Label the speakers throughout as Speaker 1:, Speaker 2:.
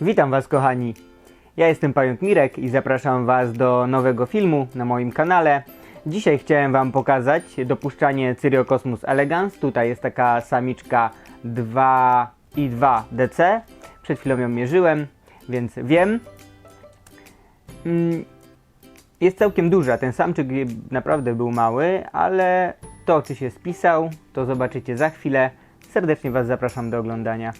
Speaker 1: Witam Was kochani. Ja jestem Pająk Mirek i zapraszam Was do nowego filmu na moim kanale. Dzisiaj chciałem Wam pokazać dopuszczanie Cyriocosmus elegans. Tutaj jest taka samiczka 2,2 DC. Przed chwilą ją mierzyłem, więc wiem. Mm, Jest całkiem duża. Ten samczyk naprawdę był mały, ale to czy się spisał, to zobaczycie za chwilę. Serdecznie Was zapraszam do oglądania.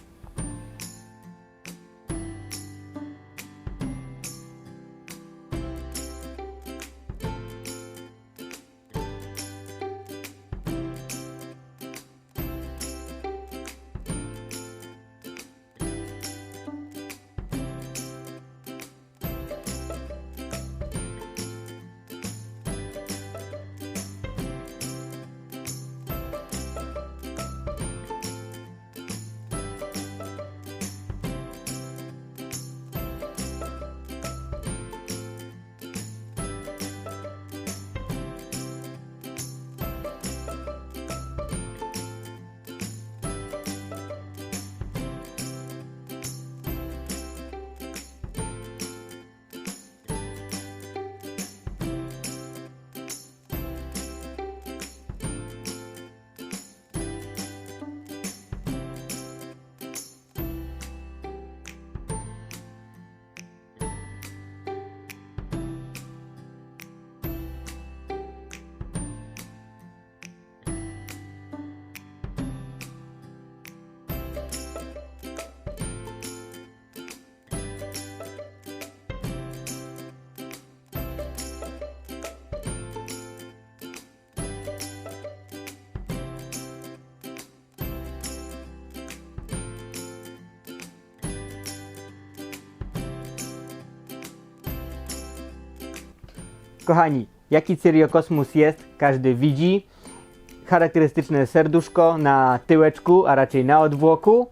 Speaker 1: Kochani, jaki Cyriokosmus jest, każdy widzi. Charakterystyczne serduszko na tyłeczku, a raczej na odwłoku.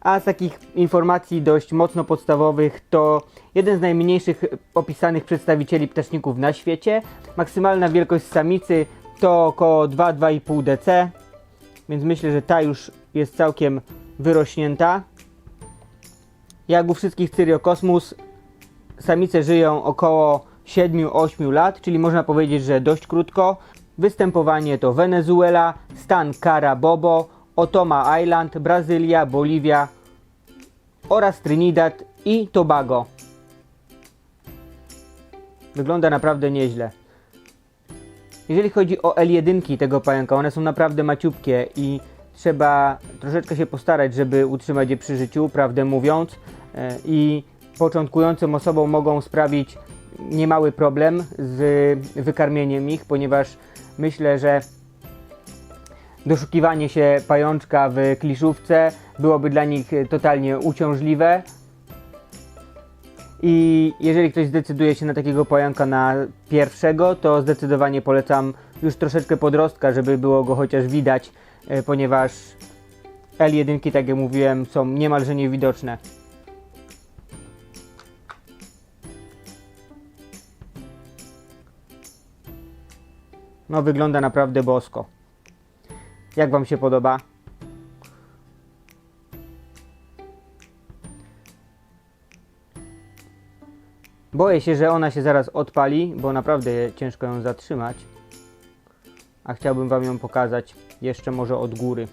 Speaker 1: A z takich informacji dość mocno podstawowych to jeden z najmniejszych opisanych przedstawicieli ptaszników na świecie. Maksymalna wielkość samicy to około 2-2,5 dc, więc myślę, że ta już jest całkiem wyrośnięta. Jak u wszystkich Cyriokosmus, Samice żyją około 7-8 lat, czyli można powiedzieć, że dość krótko. Występowanie to Wenezuela, stan Carabobo, Otoma Island, Brazylia, Boliwia oraz Trinidad i Tobago. Wygląda naprawdę nieźle. Jeżeli chodzi o L1 tego pająka, one są naprawdę maciupkie i trzeba troszeczkę się postarać, żeby utrzymać je przy życiu, prawdę mówiąc. E, I początkującym osobom mogą sprawić niemały problem z wykarmieniem ich, ponieważ myślę, że doszukiwanie się pajączka w kliszówce byłoby dla nich totalnie uciążliwe. I jeżeli ktoś zdecyduje się na takiego pająka na pierwszego, to zdecydowanie polecam już troszeczkę podrostka, żeby było go chociaż widać, e, ponieważ L1, tak jak mówiłem, są niemalże niewidoczne. No wygląda naprawdę bosko. Jak Wam się podoba? Boję się, że ona się zaraz odpali, bo naprawdę ciężko ją zatrzymać. A chciałbym Wam ją pokazać jeszcze może od góry.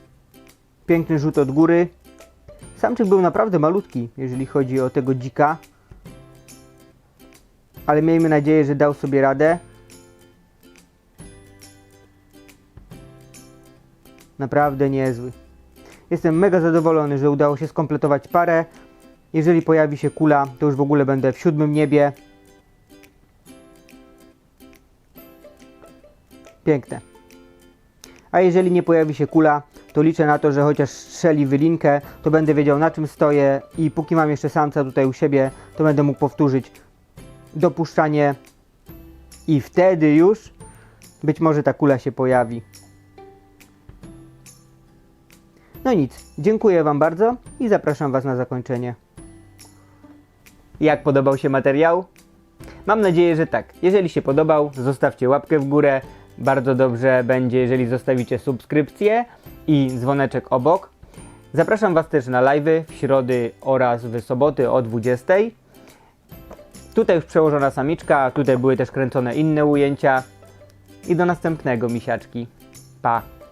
Speaker 1: Piękny rzut od góry. Samczyk był naprawdę malutki, jeżeli chodzi o tego dzika. Ale miejmy nadzieję, że dał sobie radę. Naprawdę niezły. Jestem mega zadowolony, że udało się skompletować parę. Jeżeli pojawi się kula, to już w ogóle będę w siódmym niebie. Piękne. A jeżeli nie pojawi się kula, to liczę na to, że chociaż strzeli wylinkę, to będę wiedział na czym stoję i póki mam jeszcze samca tutaj u siebie, to będę mógł powtórzyć dopuszczanie i wtedy już być może ta kula się pojawi. No nic, dziękuję Wam bardzo i zapraszam Was na zakończenie. Jak podobał się materiał? Mam nadzieję, że tak. Jeżeli się podobał, zostawcie łapkę w górę. Bardzo dobrze będzie, jeżeli zostawicie subskrypcję i dzwoneczek obok. Zapraszam Was też na live'y w środy oraz w soboty o 20. Tutaj już przełożona samiczka, tutaj były też kręcone inne ujęcia. I do następnego, misiaczki. Pa!